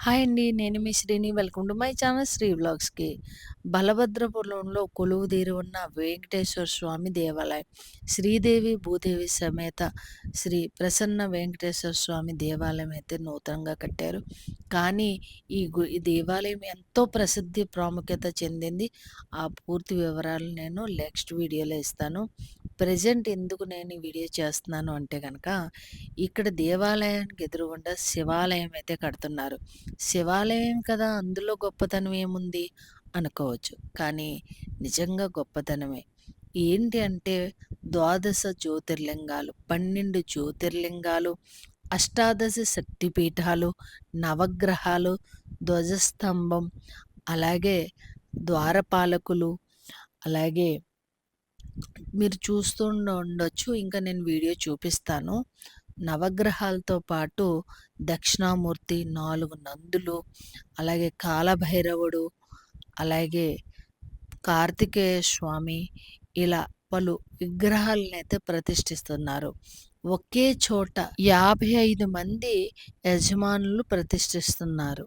Hi అండి. నేను మీ Srini. Welcome to my channel Sri వ్లాగ్స్‌కి. బలభద్రపురంలో కొలువుదీరి ఉన్న వెంకటేశ్వర స్వామి దేవాలయం. శ్రీదేవి, భూదేవి సమేత శ్రీ ప్రసన్న వెంకటేశ్వర స్వామి దేవాలయం అయితే నూతనంగా కట్టారు. కానీ ఈ ఈ దేవాలయం ఎంతో ప్రసిద్ధి, ప్రాముఖ్యత చెందింది. ఆ పూర్తి వివరాలు నేను నెక్స్ట్ వీడియోలో ఇస్తాను. ప్రెజెంట్ ఎందుకు నేను ఈ వీడియో చేస్తున్నాను అంటే కనుక ఇక్కడ దేవాలయానికి ఎదురుగుండా శివాలయం అయితే కడుతున్నారు. శివాలయం కదా! అందులో గొప్పతనం ఏముంది అనుకోవచ్చు. కానీ నిజంగా గొప్పతనమే. ఏంటి అంటే ద్వాదశ జ్యోతిర్లింగాలు, 12 జ్యోతిర్లింగాలు, అష్టాదశ శక్తిపీఠాలు, నవగ్రహాలు, ధ్వజస్తంభం, అలాగే ద్వారపాలకులు, అలాగే మీరు చూస్తూ ఉండొచ్చు. ఇంకా నేను వీడియో చూపిస్తాను. నవగ్రహాలతో పాటు దక్షిణామూర్తి, నాలుగు నందులు, అలాగే కాలభైరవుడు, అలాగే కార్తికేయ స్వామి ఇలా పలు విగ్రహాలనైతే ప్రతిష్ఠిస్తున్నారు. ఒకే చోట 55 మంది యజమానులు ప్రతిష్ఠిస్తున్నారు.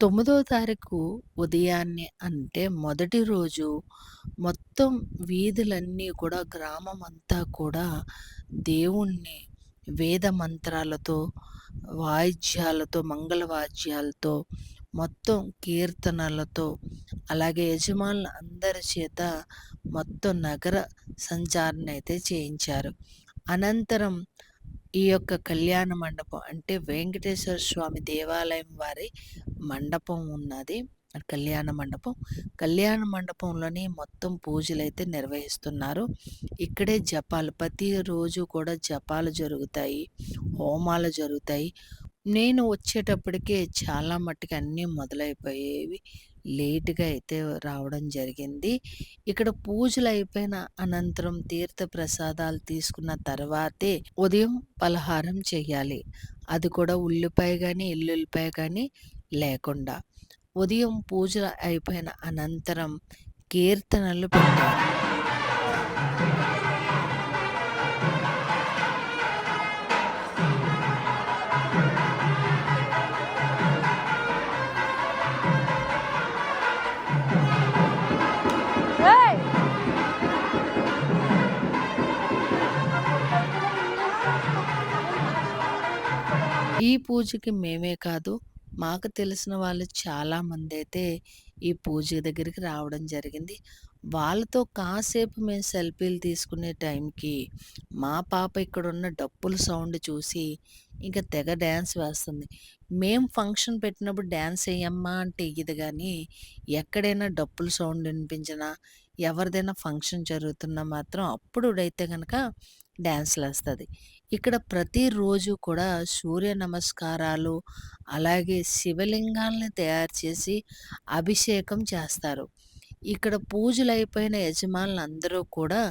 తొమ్మిదో తారీఖు ఉదయాన్నే అంటే మొదటి రోజు మొత్తం వీధులన్నీ కూడా గ్రామం అంతా కూడా దేవుణ్ణి వేద మంత్రాలతో, వాయిద్యాలతో, మంగళ వాద్యాలతో, మొత్తం కీర్తనలతో, అలాగే యజమానుల అందరి చేత మొత్తం నగర సంచారణ అయితే చేయించారు. అనంతరం ఈ యొక్క కళ్యాణ మండపం అంటే వెంకటేశ్వర స్వామి దేవాలయం వారి మండపం ఉన్నది. కళ్యాణ మండపం. కళ్యాణ మండపంలోని మొత్తం పూజలైతే నిర్వహిస్తున్నారు. ఇక్కడే జపాలు ప్రతిరోజు కూడా జపాలు జరుగుతాయి. హోమాలు జరుగుతాయి. నేను వచ్చేటప్పటికే చాలా మట్టుకు అన్నీ మొదలైపోయేవి. లేటుగా అయితే రావడం జరిగింది. ఇక్కడ పూజలు అయిపోయిన అనంతరం తీర్థ ప్రసాదాలు తీసుకున్న తర్వాతే ఉదయం పలహారం చేయాలి. అది కూడా ఉల్లిపాయ కానీ ఎల్లుల్లిపాయ కానీ లేకుండా. ఉదయం పూజలు అయిపోయిన అనంతరం కీర్తనలు పెట్టారు. పూజకి మేమే కాదు, మాకు తెలిసిన వాళ్ళు చాలామందైతే ఈ పూజ దగ్గరికి రావడం జరిగింది. వాళ్ళతో కాసేపు మేము సెల్ఫీలు తీసుకునే టైంకి మా పాప ఇక్కడున్న డప్పుల సౌండ్ చూసి ఇంకా తెగ డ్యాన్స్ వేస్తుంది. మేము ఫంక్షన్ పెట్టినప్పుడు డ్యాన్స్ వేయమ్మా అంటే ఇది కానీ ఎక్కడైనా డప్పుల సౌండ్ వినిపించినా, ఎవరిదైనా ఫంక్షన్ జరుగుతున్నా మాత్రం అప్పుడైతే డ్యాన్స్లు వస్తుంది ఇక్కడ ప్రతిరోజు కూడా సూర్య నమస్కారాలు, అలాగే శివలింగాల్ని తయారు చేసి అభిషేకం చేస్తారు. ఇక్కడ పూజలు అయిపోయిన యజమానులందరూ కూడా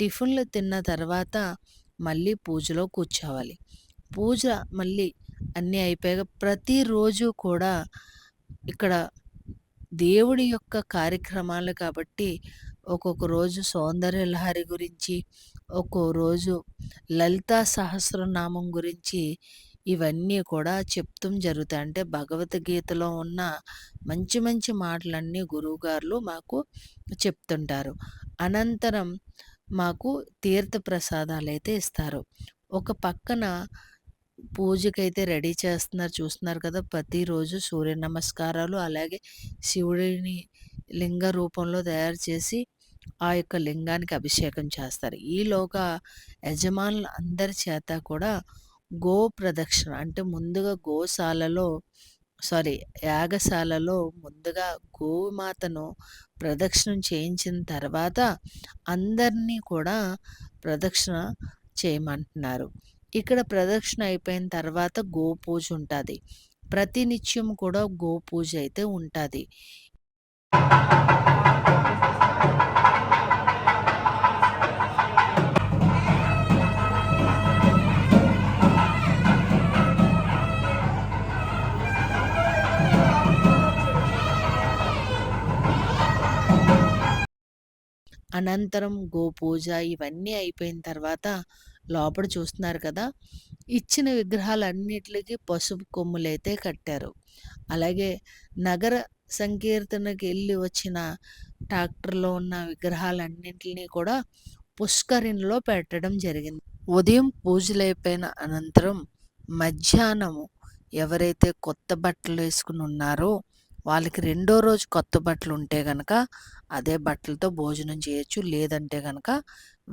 టిఫిన్‌లు తిన్న తర్వాత మళ్ళీ పూజలో కూర్చోవాలి. పూజ మళ్ళీ అన్నీ అయిపోయాక ప్రతిరోజు కూడా ఇక్కడ దేవుడి యొక్క కార్యక్రమాలు కాబట్టి ఒక్కొక్క రోజు సౌందర్యలహరి గురించి ఒక్కో రోజు లలితా సహస్రనామం గురించి ఇవన్నీ కూడా చెప్తం జరుగుతాయి. అంటే భగవద్గీతలో ఉన్న మంచి మంచి మాటలన్నీ గురువుగారులు మాకు చెప్తుంటారు. అనంతరం మాకు తీర్థ ప్రసాదాలు అయితే ఇస్తారు. ఒక పక్కన పూజకైతే రెడీ చేస్తున్నారు చూస్తున్నారు కదా ప్రతిరోజు సూర్య నమస్కారాలు అలాగే శివుడిని లింగ రూపంలో తయారు చేసి ఆ యొక్క లింగానికి అభిషేకం చేస్తారు. ఈలోగా యజమానులు అందరి చేత కూడా గో ప్రదక్షిణ అంటే ముందుగా గోశాలలో సారీ యాగశాలలో ముందుగా గోమాతను ప్రదక్షిణం చేయించిన తర్వాత అందరినీ కూడా ప్రదక్షిణ చేయమంటున్నారు. ఇక్కడ ప్రదక్షిణ అయిపోయిన తర్వాత గోపూజ ఉంటుంది. ప్రతినిత్యం కూడా గోపూజ అయితే ఉంటుంది. అనంతరం గోపూజ ఇవన్నీ అయిపోయిన తర్వాత లోపల చూస్తున్నారు కదా! ఇచ్చిన విగ్రహాలన్నిటికి పసుపు కొమ్ములైతే కట్టారు. అలాగే నగర సంకీర్తనకి వెళ్ళి వచ్చిన ట్రాక్టర్లో ఉన్న విగ్రహాలన్నింటినీ కూడా పుష్కరిణిలో పెట్టడం జరిగింది. ఉదయం పూజలు అయిపోయిన అనంతరం మధ్యాహ్నము ఎవరైతే కొత్త బట్టలు వేసుకుని ఉన్నారో వాళ్ళకి రెండో రోజు కొత్త బట్టలు ఉంటే గనక అదే బట్టలతో భోజనం చేయొచ్చు. లేదంటే గనక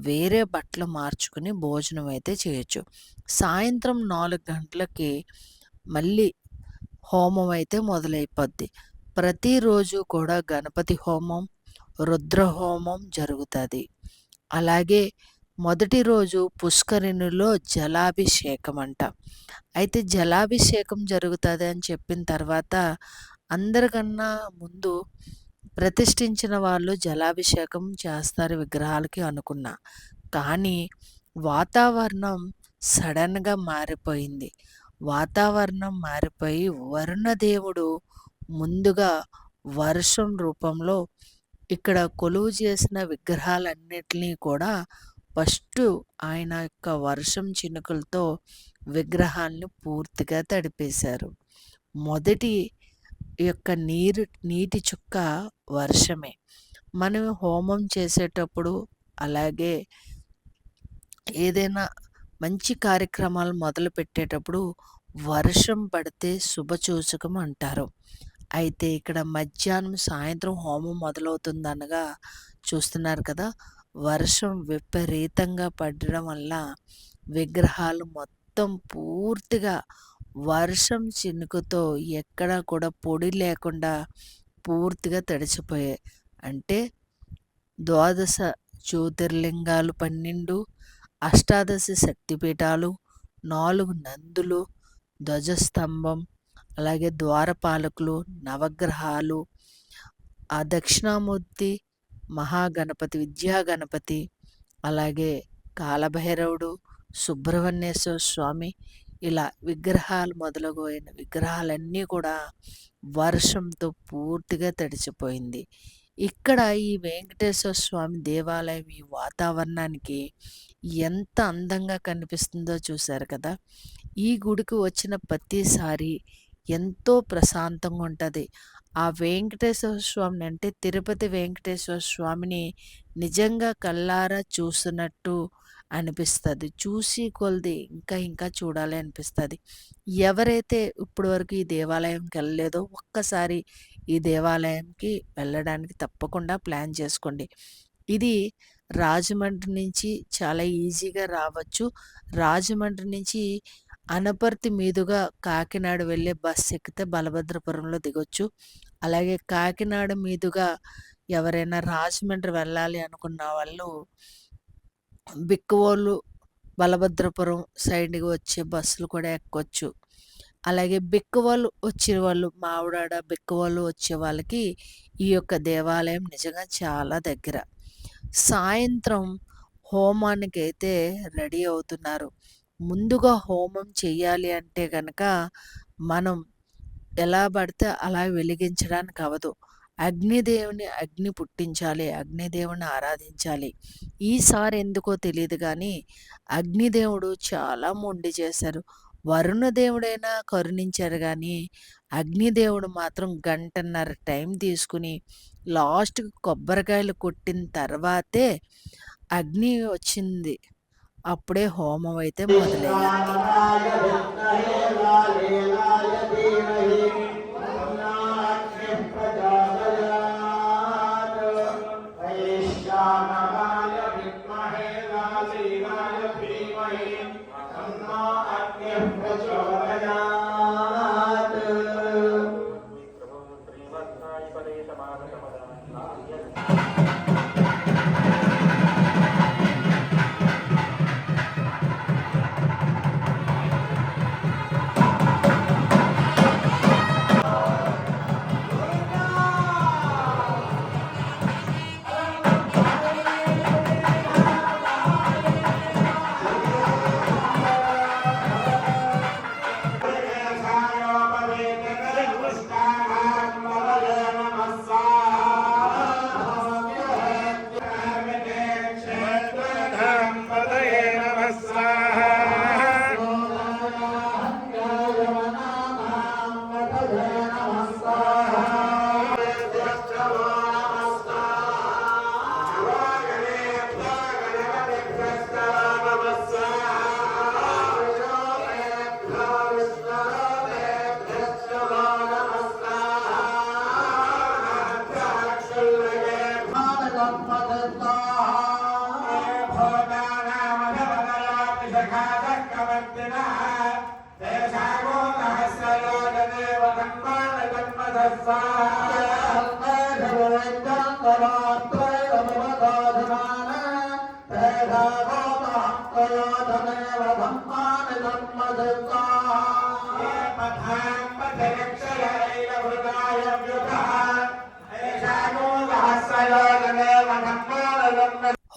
వేరే బట్టలు మార్చుకుని భోజనం అయితే చేయొచ్చు. సాయంత్రం నాలుగు గంటలకి మళ్ళీ హోమం అయితే మొదలైపోద్ది. ప్రతిరోజు కూడా గణపతి హోమం రుద్ర హోమం జరుగుతుంది. అలాగే మొదటి రోజు పుష్కరిణిలో జలాభిషేకం అంట. అయితే జలాభిషేకం జరుగుతుంది అని చెప్పిన తర్వాత అందరికన్నా ముందు ప్రతిష్ఠించిన వాళ్ళు జలాభిషేకం చేస్తారు విగ్రహాలకి అనుకున్నా. కానీ వాతావరణం సడన్గా మారిపోయింది. వాతావరణం మారిపోయి వరుణదేవుడు ముందుగా వర్షం రూపంలో ఇక్కడ కొలువు చేసిన విగ్రహాలన్నిటినీ కూడా ఫస్ట్ ఆయన యొక్క వర్షం చినుకులతో విగ్రహాలను పూర్తిగా తడిపేశారు. మొదటి యొక్క నీరు నీటి చుక్క వర్షమే. మనం హోమం చేసేటప్పుడు అలాగే ఏదైనా మంచి కార్యక్రమాలు మొదలు పెట్టేటప్పుడు వర్షం పడితే శుభసూచకం అంటారు. అయితే ఇక్కడ మధ్యాహ్నం సాయంత్రం హోమం మొదలవుతుందనగా చూస్తున్నారు కదా వర్షం విపరీతంగా పడడం వల్ల విగ్రహాలు మొత్తం పూర్తిగా వర్షం చినుకుతో ఎక్కడా కూడా పొడి లేకుండా పూర్తిగా తడిచిపోయాయి. అంటే ద్వాదశ జ్యోతిర్లింగాలు పన్నెండు అష్టాదశ శక్తిపీఠాలు నాలుగు నందులు ధ్వజస్తంభం అలాగే ద్వారపాలకులు నవగ్రహాలు ఆ దక్షిణామూర్తి మహాగణపతి విద్యాగణపతి అలాగే కాలభైరవుడు సుబ్రహ్మణ్యేశ్వర స్వామి ఇలా విగ్రహాలు మొదలుగోయిన విగ్రహాలన్నీ కూడా వర్షంతో పూర్తిగా తడిచిపోయింది. ఇక్కడ ఈ వెంకటేశ్వర స్వామి దేవాలయం ఈ వాతావరణానికి ఎంత అందంగా కనిపిస్తుందో చూశారు కదా! ఈ గుడికి వచ్చిన ప్రతిసారి ఎంతో ప్రశాంతంగా ఉంటుంది. ఆ వెంకటేశ్వర స్వామిని అంటే తిరుపతి వెంకటేశ్వర స్వామిని నిజంగా కళ్ళారా చూసినట్టు అనిపిస్తుంది. చూసి కొలిది ఇంకా ఇంకా చూడాలి అనిపిస్తుంది. ఎవరైతే ఇప్పటి వరకు ఈ దేవాలయంకి వెళ్ళలేదో ఒక్కసారి ఈ దేవాలయంకి వెళ్ళడానికి తప్పకుండా ప్లాన్ చేసుకోండి. ఇది రాజమండ్రి నుంచి చాలా ఈజీగా రావచ్చు. రాజమండ్రి నుంచి అనపర్తి మీదుగా కాకినాడ వెళ్ళే బస్సు ఎక్కితే బలభద్రపురంలో దిగొచ్చు. అలాగే కాకినాడ మీదుగా ఎవరైనా రాజమండ్రి వెళ్ళాలి అనుకున్న వాళ్ళు బిక్కవోలు బలభద్రపురం సైడ్కి వచ్చే బస్సులు కూడా ఎక్కొచ్చు. అలాగే బిక్కవోలు వచ్చిన వాళ్ళు మావిడాడ బిక్కవోలు వచ్చే వాళ్ళకి ఈ యొక్క దేవాలయం నిజంగా చాలా దగ్గర. సాయంత్రం హోమానికి అయితే రెడీ అవుతున్నారు. ముందుగా హోమం చేయాలి అంటే కనుక మనం ఎలా పడితే అలా వెలిగించడానికి అవదు అగ్నిదేవుని అగ్ని పుట్టించాలి. అగ్నిదేవుని ఆరాధించాలి. ఈసారి ఎందుకో తెలియదు కానీ అగ్నిదేవుడు చాలా మొండి చేశారు. వరుణదేవుడైనా కరుణించారు కానీ అగ్నిదేవుడు మాత్రం గంటన్నర టైం తీసుకుని, లాస్ట్‌కి కొబ్బరికాయలు కొట్టిన తర్వాతే అగ్ని వచ్చింది. అప్పుడే హోమం అయితే మొదలైంది. समाधान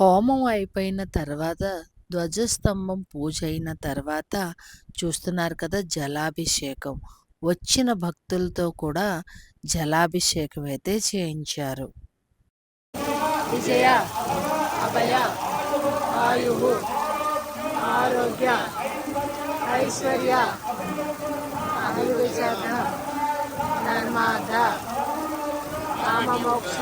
హోమం అయిపోయిన తర్వాత ధ్వజస్తంభం పూజ అయిన తర్వాత చూస్తున్నారు కదా జలాభిషేకం. వచ్చిన భక్తులతో కూడా జలాభిషేకం అయితే చేయించారు. విజయ అభయ ఆయువు ఆరోగ్య ఐశ్వర్య అనుగ్రహ నర్మాద కామమోక్ష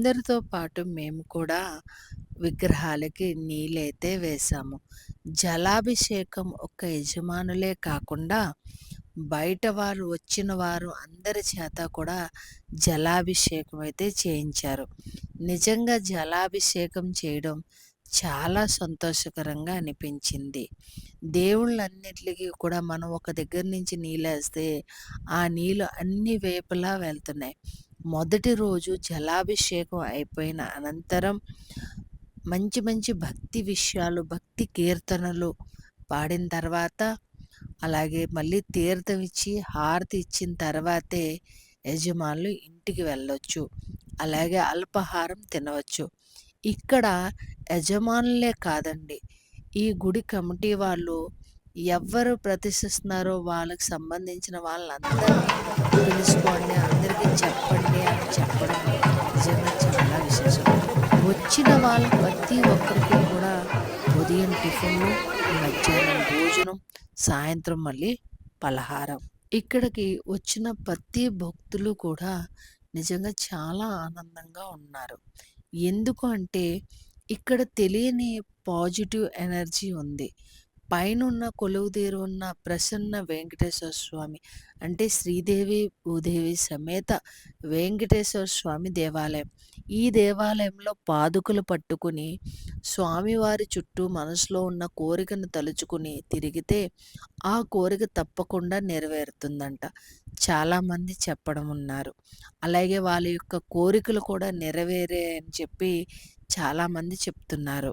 అందరితో పాటు మేము కూడా విగ్రహాలకి నీళ్ళైతే వేశాము. జలాభిషేకం ఒక్క యజమానులే కాకుండా బయట వారు వచ్చిన వారు అందరి చేత కూడా జలాభిషేకం అయితే చేయించారు. నిజంగా జలాభిషేకం చేయడం చాలా సంతోషకరంగా అనిపించింది. దేవుళ్ళన్నిటికీ కూడా మనం ఒక దగ్గర నుంచి నీళ్ళేస్తే ఆ నీళ్ళు అన్ని వేపులా వెళ్తున్నాయి. మొదటి రోజు జలాభిషేకం అయిపోయిన అనంతరం మంచి మంచి భక్తి విషయాలు, భక్తి కీర్తనలు పాడిన తర్వాత అలాగే మళ్ళీ తీర్థం ఇచ్చి, హారతి ఇచ్చిన తర్వాతే యజమానులు ఇంటికి వెళ్ళొచ్చు. అలాగే అల్పాహారం తినవచ్చు. ఇక్కడ యజమానులే కాదండి. ఈ గుడి కమిటీ వాళ్ళు ఎవరు ప్రతిష్ఠిస్తున్నారో వాళ్ళకి సంబంధించిన వాళ్ళందరినీ తెలుసుకోండి అందరికీ చెప్పండి అని చెప్పడం నిజంగా చాలా విశేషం. వచ్చిన వాళ్ళ ప్రతి ఒక్కరికి కూడా ఉదయం టిఫిన్‌లు, మధ్యాహ్నం భోజనం, సాయంత్రం మళ్ళీ పలహారం. ఇక్కడికి వచ్చిన ప్రతి భక్తులు కూడా నిజంగా చాలా ఆనందంగా ఉన్నారు. ఎందుకు అంటే ఇక్కడ తెలియని పాజిటివ్ ఎనర్జీ ఉంది. పైనున్న కొలువుదీరి ఉన్న ప్రసన్న వెంకటేశ్వర స్వామి అంటే శ్రీదేవి, భూదేవి సమేత వెంకటేశ్వర స్వామి దేవాలయం. ఈ దేవాలయంలో పాదుకలు పట్టుకుని స్వామివారి చుట్టూ మనసులో ఉన్న కోరికను తలుచుకుని తిరిగితే ఆ కోరిక తప్పకుండా నెరవేరుతుందంట. చాలామంది చెప్పడం ఉన్నారు. అలాగే వాళ్ళ యొక్క కోరికలు కూడా నెరవేరే అని చెప్పి చాలామంది చెప్తున్నారు.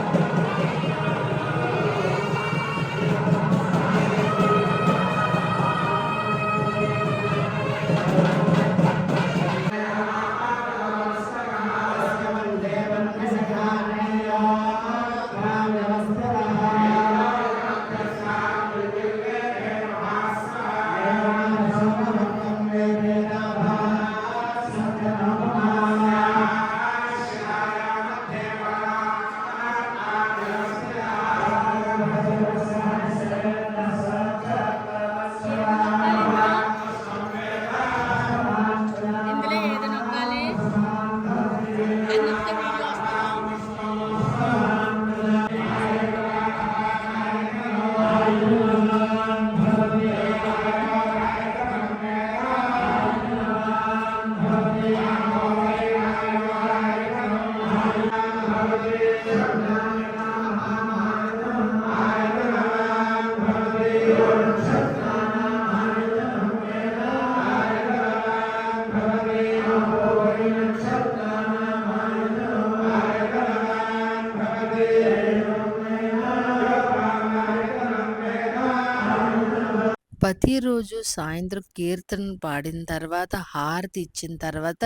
సాయంత్రం కీర్తన పాడిన తర్వాత హారతి ఇచ్చిన తర్వాత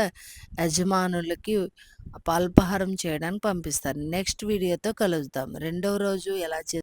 యజమానులకి అల్పాహారం చేయడానికి పంపిస్తారు. నెక్స్ట్ వీడియోతో కలుద్దాం. రెండవ రోజు ఎలా చే